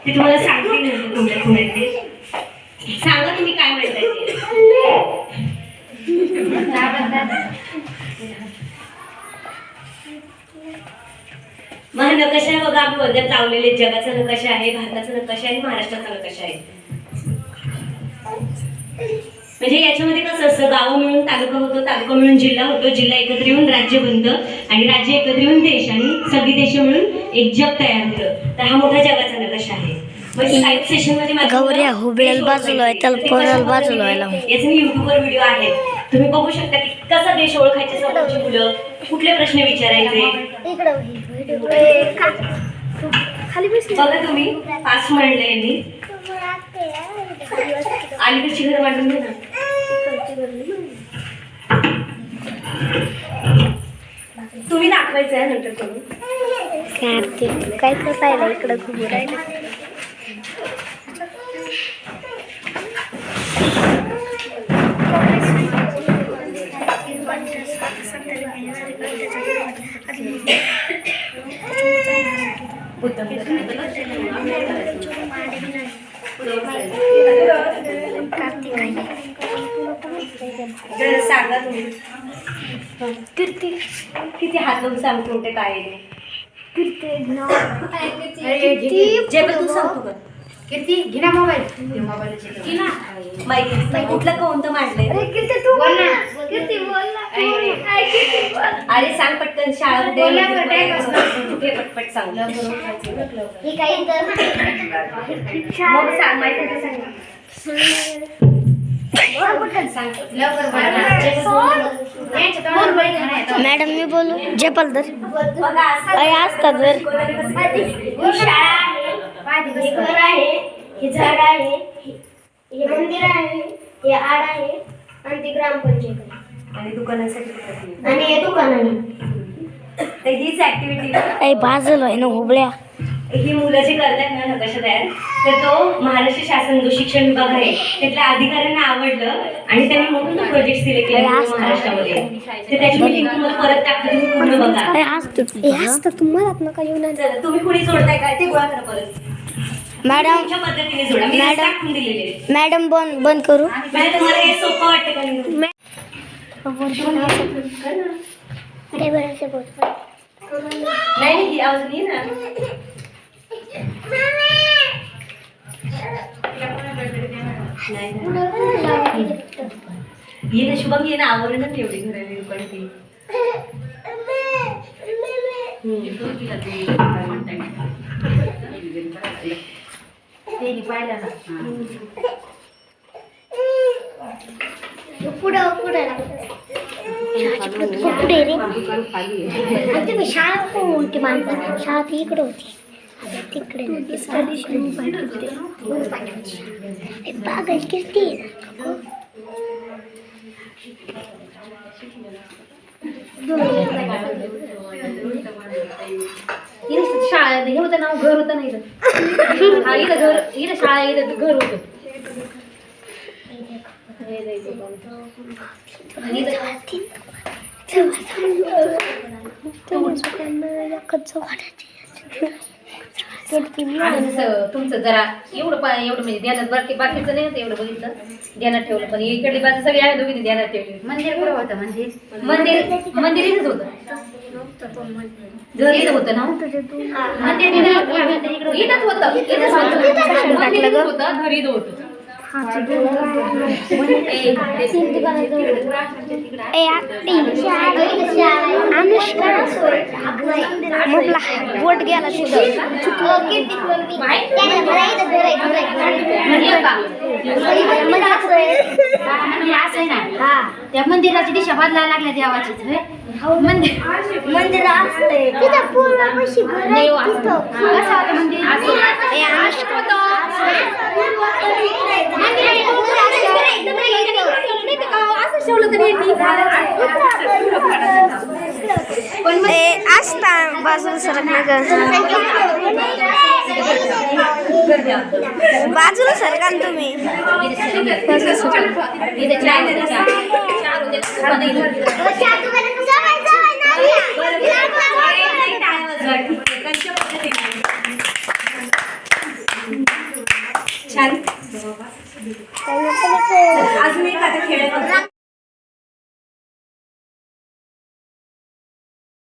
ते तुम्हाला सांगते ना तुमच्या पुण्यात सांगा तुम्ही काय म्हणताय मग नकाशा आहे बघा आपण वर्गात लावलेले जगाचा नकाशा आहे भारताचा नकाशा आहे महाराष्ट्राचा नकाशा आहे. म्हणजे याच्यामध्ये कसं असतं गाव मिळून तालुका होतो तालुका मिळून जिल्हा होतो जिल्हा एकत्र येऊन राज्य बनतं आणि राज्य एकत्र येऊन देश आणि सगळी देश मिळून एक जग तयार होतं. तर हा मोठा जगाचा नकाशा आहे. गौऱ्या बाजूला आहे. त्याला पोराला कशा बाजूला आहे. याचे मी युट्यूबवर व्हिडिओ आहेत तुम्ही बघू शकता की कसा देश ओळखायचे समोरची मुलं कुठले प्रश्न विचारायचे. खाली बघा तुम्ही पाच म्हणले यांनी अलीकडची घर मांडून घे ना. तुम्ही दाखवायचं आहे नंतर तुम्ही. काय करायला इकडं खूप राहिलं जरा सांगा तुम्ही. कीर्ती. किती हात लावून सांगतो ते काय आहे ते. कीर्ती जे पण तू सांगतो का कीर्ती घे ना मोबाईल मोबाईल माहिती कुठलं कोणतं मांडलंय? बोल ना. अरे सांग पटकन शाळा कुठे पटपट सांग. ही मग सांग माहिती सांग मॅडम मी बोलू? बघा असं अय असतात घर आहे हे झाड आहे हे मंदिर आहे हे आड आहे आणि ती ग्रामपंचायत आणि दुकानासाठी आणि हे दुकान आहे हीच ऍक्टिव्हिटी बाजूला आहे ना हुबळ्या. ही मुलं जे करतात ना नकाशा तयार तर तो महाराष्ट्र शासन जो शिक्षण विभाग आहे. त्यातल्या अधिकाऱ्यांना आवडलं आणि त्यांनी म्हणून तो प्रोजेक्ट सिलेक्ट केला महाराष्ट्रामध्ये. तर त्याची मी लिंक तुम्हाला परत टाकते तुम्ही पूर्ण बघा. हे तुम्हाला नका येऊन चला, तुम्ही कुणी जोडताय काय? ते गोळा करा परत. मॅडम तुमच्या पद्धतीने जोडा मी मॅडम. दिलेले. मॅडम बंद बंद करू. तुम्हाला हे सोपं वाटतं का नाही? आवाज नाही ना. ये ना शुभम ये ना आवडलं ना एवढी घराला लोकांची त्यांनी पाहिलं पुढं पुढं पुढे रे शाळा होती माणसं शाळा ती इकडे होती आता तिकडे बागल किती शाळा हे होतं ना घर होतं ना इथं. हा इथं घर इथं शाळा इथं घर होतं. आणि आणि जसं तुमचं जरा एवढं पा एवढं म्हणजे ध्यानात बाकी बाकीचं नाही होतं एवढं बघितलं. ध्यानात ठेवलं पण इकडली बाजू सगळी आहे दोघी ध्यानात ठेवली. मंदिर कुठं होतं मंदिर मंदिर मंदिर इथंच होतं. घर इथं होतं ना? मंदिर इथं- इथंच होतं. इथंच होतं. मंदिर इथंच होतं. घर इथं होतं. ए, ए आत्ती. अनुष्का म्हटला बोट गेला? म्हणजे त्या मंदिराची दिशा बदलायला लागल्या देवाचीच होय मंदिर मंदिर असते तिथं. कसं होतं मंदिर असं ए अनुष्का मंदिर आहे, मंदिर आहे. असं ठेवलं तरी ए असता बाजूला सरक ना ग बाजूला सरका ना तुम्ही बाजूला सरका. इथे चार होते, चार. चार होते, पण नाही धरले. कशा पद्धतीने छान. अजून एक आता खेळ